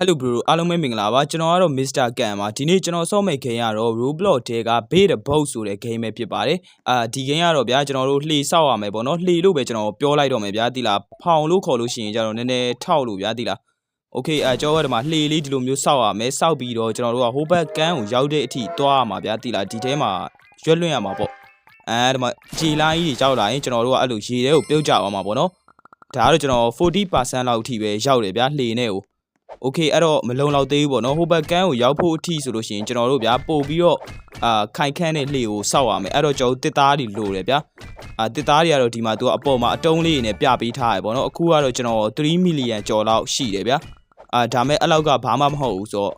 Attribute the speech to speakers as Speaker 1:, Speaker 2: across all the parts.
Speaker 1: Hello bro အားလုံးပဲမင်္ဂလာပါကျွန်တော်ကတော့ Mr. Kan ပါဒီနေ့ကျွန်တော်ဆော့မဲ့ game ကတော့ Roblox တဲက Bait the Boat ဆိုတဲ့ game ပဲဖြစ်ပါတယ်အာဒီ game ကတော့ဗျာကျွန်တော်တို့လှေဆောက်ရမယ်ပေါ့နော်လှေလို့ပဲကျွန်တော်ပြောလိုက်တော့မယ်ဗျာတိလားဖောင်လို့ခေါ်လို့ရှိရင်ကျတော့နည်းနည်းထောက်လို့ဗျာတိလား Okay အဲကျွန်တော်ကဒီမှာလှေလေးဒီလိုမျိုးဆောက်ရမယ်ဆောက်ပြီးတော့ကျွန်တော်တို့ကဟိုဘက်ကန်းကိုရောက်တဲ့အထိသွားရမှာဗျာတိလားဒီထဲမှာရွက်လွင့်ရမှာပေါ့အဲဒီမှာခြေလိုင်းကြီးကြောက်လာရင်ကျွန်တော်တို့ကအဲ့လိုရေထဲကိုပြုတ်ကျအောင်မှာပေါ့နော်ဒါကတော့ကျွန်တော်40%လောက်အထိပဲရောက်တယ်ဗျာလှေနဲ့ကို โอเคအဲ့တော့မလုံလောက်သေးဘူးပေါ့နော်ဟိုဘက်ကန်းကိုရောက်ဖို့အထိဆိုလို့ရှိရင်ကျွန်တော်တို့ဗျာပို့ပြီးတော့အာခိုင်ခန့်တဲ့လှေကိုစောက်ရမယ်အဲ့တော့ကျွန်တော်တစ်သားတွေလိုတယ်ဗျာအာတစ်သားတွေကတော့ဒီမှာသူကအပေါ်မှာအတုံးလေးနဲ့ပြပေးထားရပေါ့နော်အခုကတော့ကျွန်တော်3 million ကျော်လောက်ရှိတယ်ဗျာအာဒါမဲ့အဲ့လောက်ကဘာမှမဟုတ်ဘူးဆိုတော့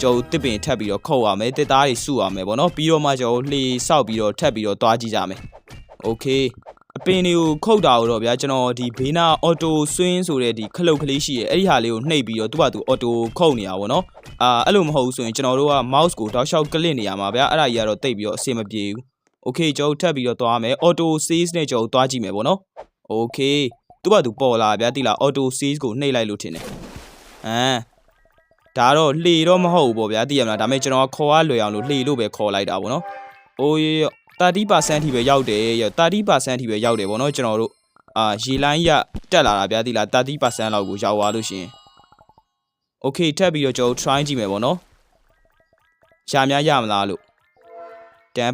Speaker 1: ကျွန်တော်တစ်ပင်ထပ်ပြီးတော့ခုတ်ရမယ်တစ်သားတွေစုရမယ်ပေါ့နော်ပြီးတော့မှကျွန်တော်လှေစောက်ပြီးတော့ထပ်ပြီးတော့သွားကြည့်ကြမယ်โอเค အပင်တွေကိုခုတ်တာတော့ဗျာကျွန်တော်ဒီဘေးနာအော်တိုဆွင်းဆိုတဲ့ဒီခလုတ်ကလေးရှိရဲ့အဲ့ဒီဟာလေးကိုနှိပ်ပြီးတော့သူ့ဘာသူအော်တိုခုတ်နေတာဗောနော်အာအဲ့လိုမဟုတ်ဘူးဆိုရင်ကျွန်တော်တို့က mouse ကိုတောက်လျှောက်ကလစ်နေရမှာဗျာအဲ့ဒါကြီးကတော့တိတ်ပြီးတော့အဆင်မပြေဘူး okay ကျွန်တော်ထပ်ပြီးတော့သွားမယ် auto save နဲ့ကျွန်တော်သွားကြည့်မယ်ဗောနော် okay သူ့ဘာသူပေါ်လာဗျာတိလား auto save ကိုနှိပ်လိုက်လို့ထင်တယ်အမ်ဒါတော့လှေတော့မဟုတ်ဘူးပေါ့ဗျာသိရမလားဒါပေမဲ့ကျွန်တော်ကခေါ်ရလွယ်အောင်လို့လှေလို့ပဲခေါ်လိုက်တာဗောနော်အိုးရေ 30%ထိပဲရောက်တယ်ရ30%ထိပဲရောက်တယ်ဗောနော်ကျွန်တော်တို့အာရေလိုင်းရတက်လာတာဗျာဒီလား30%လောက်ကိုရောက်သွားလို့ရှရင် Okay ထပ်ပြီးတော့ကျွန်တော် try ကြည့်မယ်ဗောနော်ရှာများရမလားလို့10%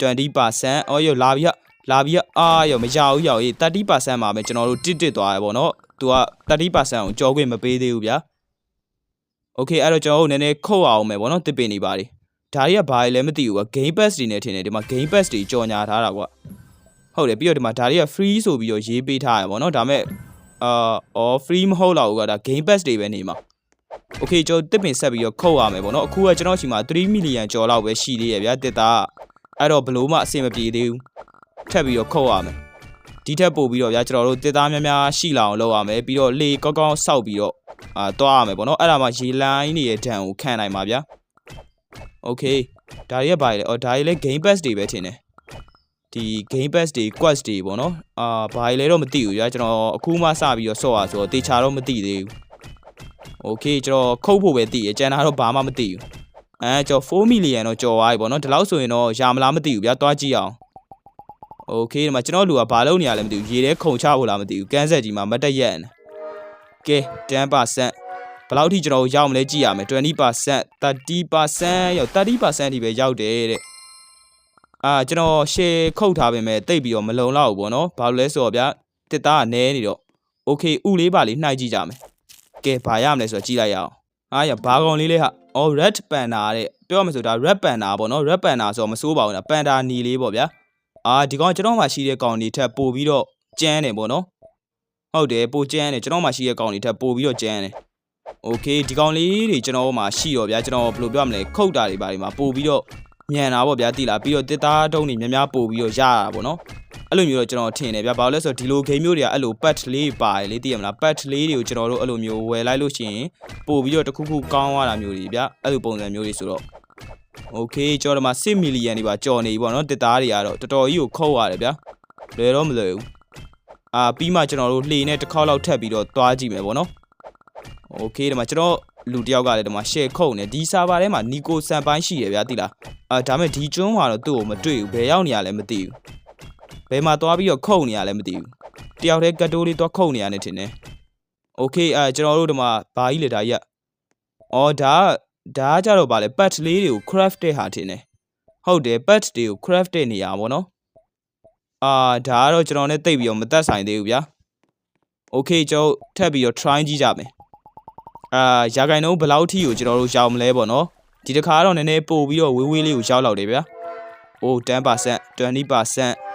Speaker 1: 20%အော်ရလာပြီလာပြီအာရမရဘူးရောက်ရေး30%မှာပဲကျွန်တော်တို့တစ်တစ်သွားရဗောနော်သူက30%ကိုကြောခွင့်မပေးသေးဘူးဗျာ Okay အဲ့တော့ကျွန်တော်တို့နည်းနည်းခုတ်အောင်မယ်ဗောနော်တစ်ပင်နေပါလေ ဒါတွေကဘာလဲမသိဘူးကွာ game pass တွေနဲ့ထင်တယ်ဒီမှာ game pass တွေကြော်ညာထားတာကွာဟုတ်တယ်ပြီးတော့ဒီမှာဒါတွေက free ဆိုပြီးတော့ရေးပေးထားရပါတော့ဒါမဲ့အာအော် free မဟုတ်တော့ဘူးကွာဒါ game pass တွေပဲနေမှာ Okay ကျွန်တော်တစ်ပင်ဆက်ပြီးတော့ခုတ်ရမယ်ဗောနော်အခုကကျွန်တော်ရှိမှာ3 million ကျော်လောက်ပဲရှိသေးရဗျာတစ်သားအဲ့တော့ဘလို့မှအဆင်မပြေသေးဘူးထပ်ပြီးတော့ခုတ်ရမယ်ဒီထက်ပို့ပြီးတော့ဗျာကျွန်တော်တို့တစ်သားများများရှိလာအောင်လုပ်ရမယ်ပြီးတော့လေကောင်းကောင်းစောက်ပြီးတော့အာတွားရမယ်ဗောနော်အဲ့ဒါမှရေလိုင်းတွေရဲ့ဒဏ်ကိုခံနိုင်ပါဗျာ Okay ဒါတွေရဲ့ဘာလဲအော်ဒါတွေလည်း game pass တွေပဲထင်တယ်ဒီ game pass တွေ quest တွေပေါ့နော်အာဘာတွေလဲတော့မသိဘူးကြာကျွန်တော်အခုမှစပြီးတော့ဆော့ရဆိုတော့တေချာတော့မသိသေးဘူး Okay ကျွန်တော်ခုတ်ဖို့ပဲသိရကျန်တာတော့ဘာမှမသိဘူးအဲကျွန်တော်4 million တော့ကျော်သွားပြီပေါ့နော်ဒီလောက်ဆိုရင်တော့ရာမလားမသိဘူးဗျာတွားကြည့်အောင် Okay ဒီမှာကျွန်တော်လူကဘာလုပ်နေရလဲမသိဘူးရေထဲခုန်ချဖို့လားမသိဘူးကန်းဆက်ကြီးမှာမတ်တက်ရက်နေကဲ10% ဘယ်လောက်ထိကျွန်တော်ရောက်မလဲကြည့်ရမယ်20% 30%ရောက်30%ထိပဲရောက်တယ်တဲ့အာကျွန်တော် share ခုတ်ထားပေမဲ့တိတ်ပြီးတော့မလုံလောက်ဘူးပေါ့နော်ဘာလို့လဲဆိုတော့ဗျာတစ်သားကနဲနေတော့ okay ဥလေးပါလေးနှိုက်ကြည့်ကြမယ်ကဲဘာရမလဲဆိုတော့ကြည့်လိုက်ရအောင်အားရဘာကောင်လေးလဲဟာအော် red panda တဲ့ပြောမှဆိုဒါ red panda ပေါ့နော် red panda ဆိုတော့မစိုးပါဘူးနော် panda နီလေးပေါ့ဗျာအာဒီကောင်ကျွန်တော်မှရှိတဲ့ကောင်တွေထက်ပိုပြီးတော့ကျန်းတယ်ပေါ့နော်ဟုတ်တယ်ပိုကျန်းတယ်ကျွန်တော်မှရှိတဲ့ကောင်တွေထက်ပိုပြီးတော့ကျန်းတယ် โอเคဒီကောင်လေးတွေကျွန်တော်မှာရှိတော့ဗျာကျွန်တော်ဘယ်လိုပြောမလဲခုတ်တာတွေပါတွေမှာပို့ပြီးတော့ညံတာပေါ့ဗျာတိလာပြီးတော့တစ်သားတုံးတွေများများပို့ပြီးတော့ရတာပေါ့နော်အဲ့လိုမျိုးတော့ကျွန်တော်ထင်တယ်ဗျာဘာလို့လဲဆိုတော့ဒီလို game မျိုးတွေကအဲ့လို pet လေးပါတယ်လေသိရမလား pet လေးတွေကိုကျွန်တော်တို့အဲ့လိုမျိုးဝယ်လိုက်လို့ရှိရင်ပို့ပြီးတော့တစ်ခုခုကောင်းသွားတာမျိုးတွေဗျာအဲ့လိုပုံစံမျိုးတွေဆိုတော့โอเคကျွန်တော်တို့မှာ6 million တွေပါကြော်နေပြီပေါ့နော်တစ်သားတွေကတော့တော်တော်ကြီးကိုခုတ်ရတယ်ဗျာလွယ်တော့မလွယ်ဘူးအာပြီးမှကျွန်တော်တို့လှေနဲ့တစ်ခေါက်လောက်ထပ်ပြီးတော့သွားကြည့်မယ်ပေါ့နော် โอเคဒီမှာကျွန်တော်လူတယောက်ကလည်းဒီမှာ share ခုတ်နေဒီ server ထဲမှာ Nico စံပိုင်းရှိရဗျာတိလားအာဒါမဲ့ဒီကျွန်းမှာတော့သူ့ကိုမတွေ့ဘူးဘယ်ရောက်နေရလဲမသိဘူးဘယ်မှာသွားပြီးတော့ခုတ်နေရလဲမသိဘူးတယောက်တည်းကတ်တိုးလေးသွားခုတ်နေရတယ်ထင်တယ်โอเคအာကျွန်တော်တို့ဒီမှာဘာကြီးလဲဒါကြီးอ่ะအော်ဒါဒါကကြတော့ဗာလဲ pet လေးတွေကို craft တဲ့ဟာထင်တယ်ဟုတ်တယ် pet တွေကို craft တဲ့နေရပါဘောနော်အာဒါကတော့ကျွန်တော်နဲ့တိတ်ပြီးတော့မသက်ဆိုင်သေးဘူးဗျာโอเคကျွန်တော်ထပ်ပြီးတော့ try ကြည့်ကြမယ် အာရာဂိုင်နှုန်းဘယ်လောက်ထိကိုကျွန်တော်တို့ရောက်မလဲပေါ့နော်ဒီတစ်ခါတော့နည်းနည်းပို့ပြီးတော့ဝေးဝေးလေးကိုရောက်လောက်တယ်ဗျာ။အိုး10% 20%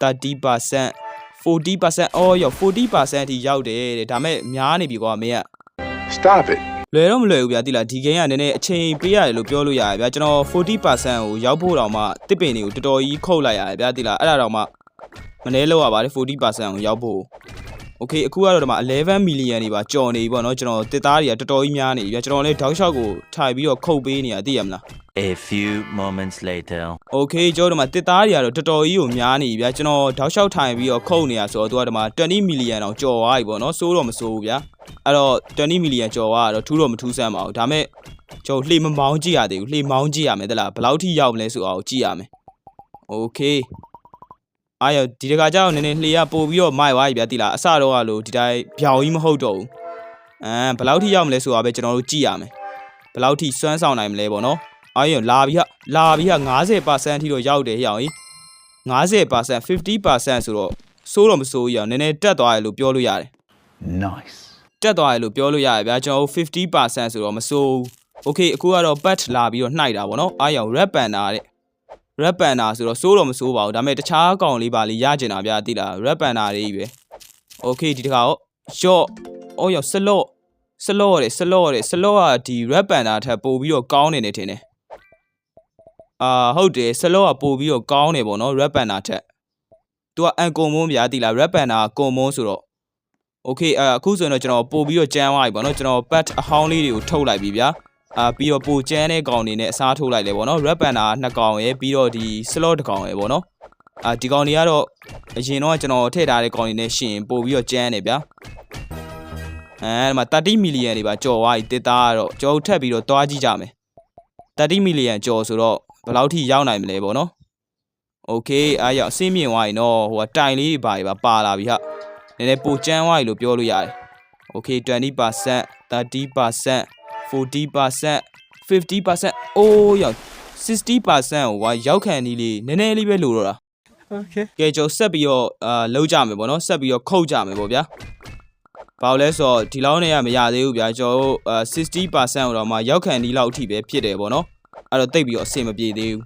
Speaker 1: 30% 40%အော်ရော40%အထိရောက်တယ်တဲ့ဒါမဲ့များနေပြီကွာမင်းက
Speaker 2: Stop it.
Speaker 1: လွယ်တော့မလွယ်ဘူးဗျာတိလားဒီ game ကနည်းနည်းအချိန်ပေးရတယ်လို့ပြောလို့ရတယ်ဗျာကျွန်တော်40%ကိုရောက်ဖို့တောင်မှတစ်ပင်တွေကိုတော်တော်ကြီးခုတ်လိုက်ရတယ်ဗျာတိလားအဲ့ဒါတောင်မှမနှဲလောက်ရပါတယ်40%ကိုရောက်ဖို့ โอเคအခုကတော့ဒီမှာ11 million တွေပါကြော်နေပြီပေါ့နော်ကျွန်တော်တစ်သားတွေကတော်တော်ကြီးများနေပြီဗျာကျွန်တော်လည်းတောက်လျှောက်ကိုထိုင်ပြီးတော့ခုတ်ပေးနေရသိရမလား
Speaker 2: A few moments later. ။
Speaker 1: Okay ကျွန်တော်တို့ဒီမှာတစ်သားတွေကတော့တော်တော်ကြီးကိုများနေပြီဗျာကျွန်တော်တောက်လျှောက်ထိုင်ပြီးတော့ခုတ်နေရဆိုတော့သူကဒီမှာ20 million တောင်ကျော်သွားပြီပေါ့နော်စိုးတော့မစိုးဘူးဗျာ။အဲ့တော့20 million ကျော်သွားတော့ထူးတော့မထူးဆန်းပါဘူး။ဒါမဲ့ကျွန်တော်လှေမမောင်းကြည့်ရသေးဘူးလှေမောင်းကြည့်ရမယ်တလားဘယ်လောက်ထိရောက်မလဲဆိုအောင်ကြည့်ရမယ်။ Okay အားရဒီတခါကျတော့နည်းနည်းလှေကပို့ပြီးတော့မိုက်သွားပြီဗျာတိလားအစတော့ကလို့ဒီတိုင်းဗျောင်ကြီးမဟုတ်တော့ဘူး။အဲဘယ်လောက်ထိရောက်မလဲဆိုတာပဲကျွန်တော်တို့ကြည့်ရမယ်။ဘယ်လောက်ထိစွမ်းဆောင်နိုင်မလဲပေါ့နော်။အားရလာပြီဟာလာပြီဟာ90%အထိတော့ရောက်တယ်ဟိအောင်ကြီး90% 50%ဆိုတော့စိုးတော့မစိုးကြီးအောင်နည်းနည်းတက်သွားတယ်လို့ပြောလို့ရတယ်
Speaker 3: Nice.
Speaker 1: တက်သွားတယ်လို့ပြောလို့ရတယ်ဗျာကျွန်တော်တို့50%ဆိုတော့မစိုးဘူး Okay အခုကတော့ bat လာပြီးတော့နှိုက်တာပေါ့နော်အားရအောင် red panda တဲ့ red panda ဆိုတော့စိုးတော့မစိုးပါဘူးဒါပေမဲ့တခြားကောင်လေးပါလေးရကျင်တာဗျာသိလား red panda တွေကြီးပဲ Okay ဒီတခါတော့ short အော်ရ slot slot တဲ့ slot တဲ့ slot ကဒီ red panda ထက်ပိုပြီးတော့ကောင်းနေနေထင်တယ်အာဟုတ်တယ် slot ကပိုပြီးတော့ကောင်းနေပေါ့နော် red panda ထက်သူကအန်ကွန်မွန်းဗျာသိလား red panda ကကွန်မွန်းဆိုတော့ Okay အအခုဆိုရင်တော့ကျွန်တော်ပို့ပြီးတော့ကြမ်းသွားပြီပေါ့နော်ကျွန်တော် pet အဟောင်းလေးတွေကိုထုတ်လိုက်ပြီဗျာ အာပြီးတော့ပို့ကြမ်းတဲ့ကောင်တွေနဲ့အစားထိုးလိုက်လေပေါ့နော် red panda ကနှစ်ကောင်ရယ်ပြီးတော့ဒီ slot တစ်ကောင်ရယ်ပေါ့နော်အာဒီကောင်တွေကတော့အရင်တော့ကျွန်တော်ထည့်ထားတဲ့ကောင်တွေနဲ့ရှင်ပို့ပြီးတော့ကြမ်းနေဗျာအဲဒီမှာ30 million တွေပါကြော်သွားပြီတစ်သားကတော့ကြော်ထက်ပြီးတော့တွားကြည့်ကြမယ်30 million ကြော်ဆိုတော့ဘယ်လောက်ထိရောက်နိုင်မလဲပေါ့နော် Okay အားရအဆင်းမြင့်သွားရင်တော့ဟိုကတိုင်လေးတွေပါပါပါလာပြီဟာနည်းနည်းပိုကျန်းသွားပြီလို့ပြောလို့ရတယ်။ Okay 20% 30% 40% 50%အိုးရောက်60%ကိုကရောက်ခံနေလေနည်းနည်းလေးပဲလိုတော့တာ
Speaker 3: Okay.
Speaker 1: ။ကဲကျွန်တော်ဆက်ပြီးတော့အာလုံးကြမယ်ပေါ့နော်ဆက်ပြီးတော့ခုတ်ကြမယ်ပေါ့ဗျာ။ဘာလို့လဲဆိုတော့ဒီလောက်နဲ့ကမရသေးဘူးဗျာကျွန်တော်တို့အာ60%ကိုတော့မှရောက်ခံဒီလောက်အထိပဲဖြစ်တယ်ပေါ့နော်။အဲ့တော့တိတ်ပြီးတော့အဆင်မပြေသေးဘူး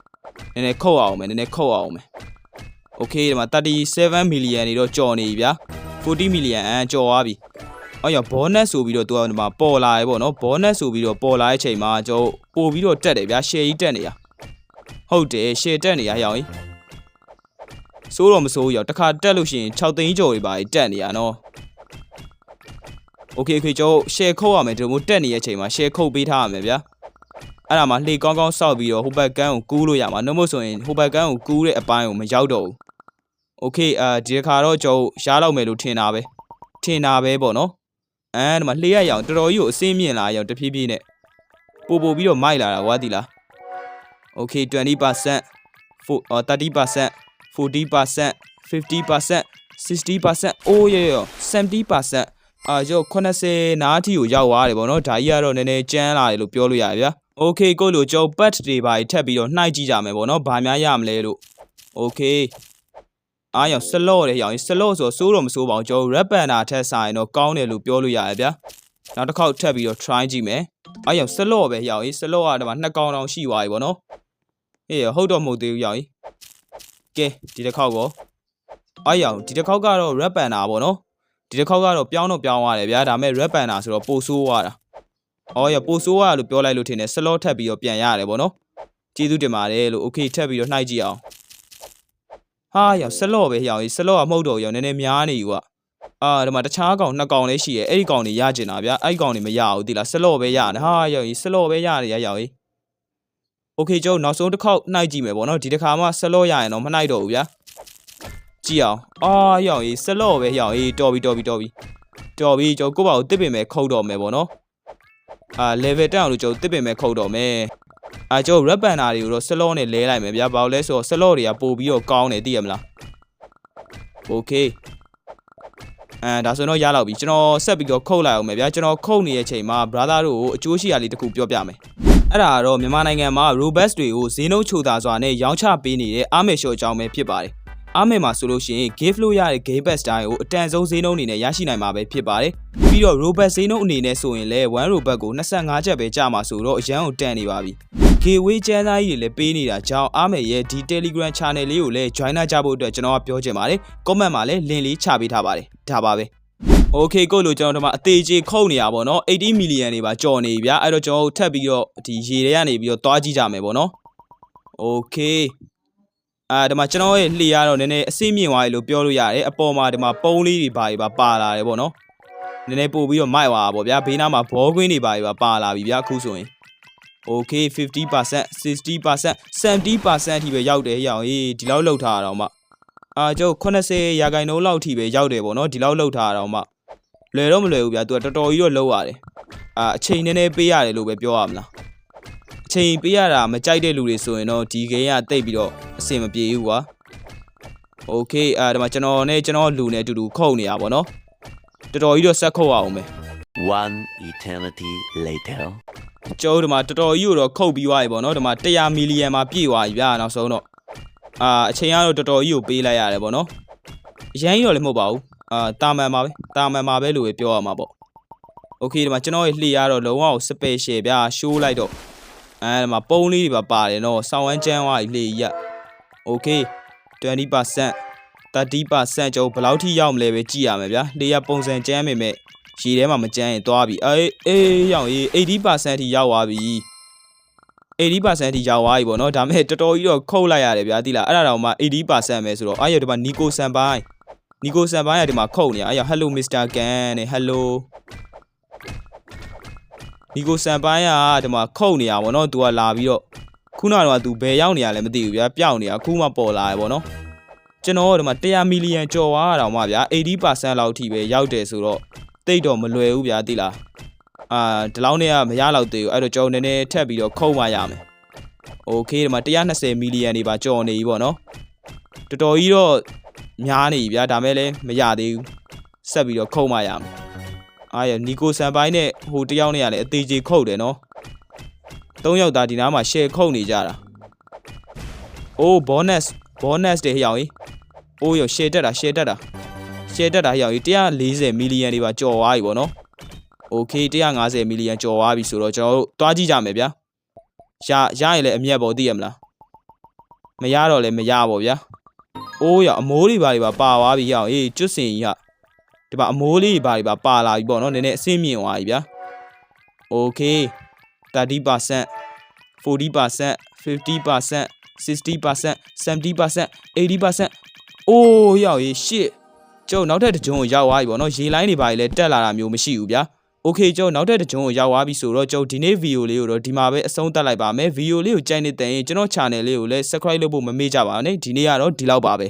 Speaker 1: ။နည်းနည်းခုတ်အောင်မယ်နည်းနည်းခုတ်အောင်မယ်။ Okay ဒီမှာ37 million နေတော့ကြော်နေပြီဗျာ40 million အန်ကြော်သွားပြီ။ အော်ရ bonus ဆိုပြီးတော့သူကဒီမှာပေါ်လာရေပေါ့နော် bonus ဆိုပြီးတော့ပေါ်လာတဲ့အချိန်မှာကျွန်တော်ပို့ပြီးတော့တက်တယ်ဗျာ share ကြီးတက်နေရဟုတ်တယ် share တက်နေရရောင်ကြီးစိုးတော့မစိုးဘူးရောတခါတက်လို့ရှိရင်6သိန်းကျော်တွေပါတက်နေရနော် Okay okay ကျွန်တော် share ခုတ်ရမယ်ဒီလိုမျိုးတက်နေတဲ့အချိန်မှာ share ခုတ်ပေးထားရမယ်ဗျာအဲ့ဒါမှလှေကောင်းကောင်းစောက်ပြီးတော့ဟိုဘက်ကန်းကိုကူးလို့ရမှာနှုတ်မို့ဆိုရင်ဟိုဘက်ကန်းကိုကူးတဲ့အပိုင်းကိုမရောက်တော့ဘူး Okay အာဒီတစ်ခါတော့ကျွန်တော်ရှားလောက်မယ်လို့ထင်တာပဲထင်တာပဲပေါ့နော် အဲဒီမှာလှေရရအောင်တော်တော်ကြီးကိုအစင်းမြင့်လာရအောင်တဖြည်းဖြည်းနဲ့ပို့ပို့ပြီးတော့မိုက်လာတာကွာဒီလား Okay 20% 4အော်30% 40% 50% 60%အိုးရရ70%အာကျော်80နားအထိကိုရောက်သွားတယ်ပေါ့နော်ဒါကြီးကတော့နည်းနည်းကျန်းလာတယ်လို့ပြောလို့ရတယ်ဗျာ Okay ကိုလိုကျော် bat တွေပါထပ်ပြီးတော့နှိုက်ကြည့်ကြမယ်ပေါ့နော်ဘာများရမလဲလို့ Okay အားရောင်ဆလော့တဲ့ရောင်ဆလော့ဆိုစိုးတော့မစိုးပါဘူးကျွန်တော် red panda ထက်ဆိုင်တော့ကောင်းတယ်လို့ပြောလို့ရတယ်ဗျာနောက်တစ်ခေါက်ထပ်ပြီးတော့ try ကြည့်မယ်အားရောင်ဆလော့ပဲရောင်ကြီးဆလော့ကဒီမှာနှစ်ကောင်တောင်ရှိသွားပြီဗောနော်ဟေးဟုတ်တော့မဟုတ်သေးဘူးရောင်ကြီးကဲဒီတစ်ခေါက်ကောအားရောင်ဒီတစ်ခေါက်ကတော့ red panda ဗောနော်ဒီတစ်ခေါက်ကတော့ပြောင်းတော့ပြောင်းသွားတယ်ဗျာဒါပေမဲ့ red panda ဆိုတော့ပိုဆိုးသွားတာအော်ရပိုဆိုးသွားလို့ပြောလိုက်လို့ထင်တယ်ဆလော့ထပ်ပြီးတော့ပြန်ရတယ်ဗောနော်ကျေးဇူးတင်ပါတယ်လို့ okay ထပ်ပြီးတော့နှိုက်ကြည့်အောင် ဟာရောက်ဆလော့ပဲရောက်ရေးဆလော့ကမဟုတ်တော့ရောက်နည်းနည်းများနေ E ကွာအာဒီမှာတခြားကောင်နှစ်ကောင်လေးရှိရဲ့အဲ့ဒီကောင်တွေရကျင်တာဗျာအဲ့ဒီကောင်တွေမရဘူးတိလားဆလော့ပဲရတယ်ဟာရောက်ရေးဆလော့ပဲရတယ်ရရောက်ရေးโอเคကျုပ်နောက်ဆုံးတစ်ခေါက်နှိုက်ကြည့်မယ်ပေါ့နော်ဒီတစ်ခါမှဆလော့ရရင်တော့မနှိုက်တော့ဘူးဗျာကြည့်အောင်အာရောက်ရေးဆလော့ပဲရောက်ရေးတော်ပြီတော်ပြီတော်ပြီတော်ပြီကျုပ်ကိုယ့်ဘာကိုတစ်ပင်မဲ့ခုတ်တော့မယ်ပေါ့နော်အာ level တက်အောင်လို့ကျုပ်တစ်ပင်မဲ့ခုတ်တော့မယ် အာကျုပ် red panda တွေကိုတော့ဆလော့နဲ့လဲလိုက်မယ်ဗျာဘာလို့လဲဆိုတော့ဆလော့တွေကပို့ပြီးတော့ကောင်းတယ်သိရမလား Okay အဲဒါဆိုတော့ရလောက်ပြီကျွန်တော်ဆက်ပြီးတော့ခုတ်လိုက်အောင်မယ်ဗျာကျွန်တော်ခုတ်နေတဲ့အချိန်မှာ brother တို့ကိုအကျိုးရှိရာလေးတစ်ခုပြောပြမယ်အဲ့ဒါကတော့မြန်မာနိုင်ငံမှာ robust တွေကိုဈေးနှုန်းချိုသာစွာနဲ့ရောင်းချပေးနေတဲ့အာမေရှော့အကြောင်းပဲဖြစ်ပါတယ်အာမေမှာဆိုလို့ရှိရင် gift လို့ရတဲ့ game pass တိုင်းကိုအတန်ဆုံးဈေးနှုန်းအနေနဲ့ရရှိနိုင်မှာပဲဖြစ်ပါတယ်ပြီးတော့ robust ဈေးနှုန်းအနေနဲ့ဆိုရင်လည်း1 robust ကို25ကျပ်ပဲကျမှာဆိုတော့အရန်ကိုတန်နေပါပြီ gateway ကျန်းသားကြီးတွေလည်းပေးနေတာကြောင့်အားမယ်ရဲ့ဒီ Telegram channel လေးကိုလည်း join ကြဖို့အတွက်ကျွန်တော်ကပြောချင်ပါတယ် comment မှာလည်း link လေးချပေးထားပါတယ်ဒါပါပဲ Okay ကိုလို့ကျွန်တော်တို့မှာအသေးချေခုတ်နေရပါတော့80 million တွေပါကြော်နေပြီဗျာအဲ့တော့ကျွန်တော်တို့ထပ်ပြီးတော့ဒီရေတွေကနေပြီးတော့တွားကြည့်ကြမယ်ပေါ့နော် Okay အာဒီမှာကျွန်တော်ရဲ့လှေရတော့နည်းနည်းအစိမ့်မြင့်သွားပြီလို့ပြောလို့ရတယ်အပေါ်မှာဒီမှာပုံးလေးတွေပါပြီပါပါလာတယ်ပေါ့နော်နည်းနည်းပို့ပြီးတော့မိုက်သွားတာပေါ့ဗျာဘေးနားမှာဘောကွင်းတွေပါပြီပါပါလာပြီဗျာအခုဆိုရင် Okay 50% 60% 70%အထိပဲရောက်တယ်ဟေ့အောင်အေးဒီလောက်လောက်ထားရအောင်မအာကျုပ်80ရာခိုင်နှုန်းလောက်အထိပဲရောက်တယ်ပေါ့နော်ဒီလောက်လောက်ထားရအောင်မလွယ်တော့မလွယ်ဘူးဗျာ तू ကတော်တော်ကြီးတော့လောက်ရတယ်အာအချိန်နည်းနည်းပေးရတယ်လို့ပဲပြောရမလားအချိန်ပေးရတာမကြိုက်တဲ့လူတွေဆိုရင်တော့ဒီ game ကတိတ်ပြီးတော့အဆင်မပြေဘူးကွာ Okay အာဒီမှာကျွန်တော်နဲ့ကျွန်တော်လူနဲ့အတူတူခုတ်နေရပါတော့တော်တော်ကြီးတော့ဆက်ခုတ်အောင်မယ်
Speaker 2: One eternity later.
Speaker 1: ကျုပ်တို့ဒီမှာတော်တော်ကြီးကိုတော့ခုတ်ပြီးသွားပြီပေါ့နော်ဒီမှာ100မီလီယံမှာပြည့်သွားပြီဗျာနောက်ဆုံးတော့အာအချိန်ကတော့တော်တော်ကြီးကိုပေးလိုက်ရတယ်ပေါ့နော်အရန်ကြီးတော့လည်းမဟုတ်ပါဘူးအာတာမန်ပါပဲတာမန်ပါပဲလို့ပဲပြောရမှာပေါ့โอเคဒီမှာကျွန်တော်ရဲ့လှေရတော့လုံးဝကို special ဗျာရှိုးလိုက်တော့အဲဒီမှာပုံးလေးတွေပါပါတယ်နော်ဆောင်းဝမ်းကျန်းသွားပြီလှေကြီးကโอเค20% 30%ကျော်ဘယ်လောက်ထိရောက်မလဲပဲကြည့်ရမယ်ဗျာလှေရပုံစံကျန်းပေမဲ့ ရေထဲမှာမကျန်းရင်သွားပြီအေးအေးရောက်ရေး80%ထိရောက်သွားပြီ80%ထိရောက်သွားပြီပေါ့နော်ဒါပေမဲ့တော်တော်ကြီးတော့ခုတ်လိုက်ရတယ်ဗျာတိလားအဲ့ဒါတော့မှ80%ပဲဆိုတော့အဲ့ရဒီမှာနီကိုဆန်ပိုင်းနီကိုဆန်ပိုင်းကဒီမှာခုတ်နေရအဲ့ရ hello mr gan နဲ့ hello နီကိုဆန်ပိုင်းကဒီမှာခုတ်နေရပါတော့ तू ကလာပြီးတော့ခုနကတော့ तू ဘယ်ရောက်နေရလဲမသိဘူးဗျာပျောက်နေတာအခုမှပေါ်လာရပေါ့နော်ကျွန်တော်တို့ဒီမှာ100မီလီယံကျော်သွားတာတော့မှဗျာ80%လောက်ထိပဲရောက်တယ်ဆိုတော့ တိတ်တော့မလွယ်ဘူးဗျာတိလားအာဒီလောက်နဲ့ကမရတော့သေးဘူးအဲ့တော့ကျွန်တော်နည်းနည်းထပ်ပြီးတော့ခုံမှရမယ်โอเคဒီမှာ120မီလီယံနေပါကျော်နေပြီပေါ့နော်တော်တော်ကြီးတော့များနေပြီဗျာဒါမဲ့လည်းမရသေးဘူးဆက်ပြီးတော့ခုံမှရမယ်အာရနီကိုဆန်ပိုင်းနဲ့ဟိုတယောက်နဲ့ကလည်းအသေးကြီးခုတ်တယ်နော်သုံးယောက်သားဒီနားမှာ share ခုတ်နေကြတာအိုး bonus bonus တွေဟျောင်ကြီးအိုးရ share တက်တာ share တက်တာ share တက်တာဟျောင်ကြီး140မီလီယံတွေပါကျော်သွားပြီပေါ့နော် okay 150မီလီယံကျော်သွားပြီဆိုတော့ကျွန်တော်တို့တွားကြည့်ကြမယ်ဗျာရရရင်လည်းအမျက်ပေါ်သိရမလားမရတော့လည်းမရပါဗျာအိုးရအမိုးတွေပါတွေပါပါသွားပြီဟျောင်အေးကျွတ်စင်ကြီးကဒီပါအမိုးလေးတွေပါတွေပါပါလာပြီပေါ့နော်နည်းနည်းအဆင့်မြင့်သွားပြီဗျာ okay 30% 40% 50% 60% 70% 80%အိုးရောက်ရေး shit ကျုပ်နောက်ထပ်တစ်ကြုံကိုရောက်သွားပြီပေါ့နော်ရေလိုင်းတွေပါလေတက်လာတာမျိုးမရှိဘူးဗျာโอเคကျုပ်နောက်ထပ်တစ်ကြုံကိုရောက်သွားပြီဆိုတော့ကျုပ်ဒီနေ့ဗီဒီယိုလေးကိုတော့ဒီမှာပဲအဆုံးသတ်လိုက်ပါမယ်ဗီဒီယိုလေးကိုကြိုက်နေတဲ့ရင်ကျွန်တော် channel လေးကိုလည်း subscribe လုပ်ဖို့မမေ့ကြပါနဲ့ဒီနေ့ကတော့ဒီလောက်ပါပဲ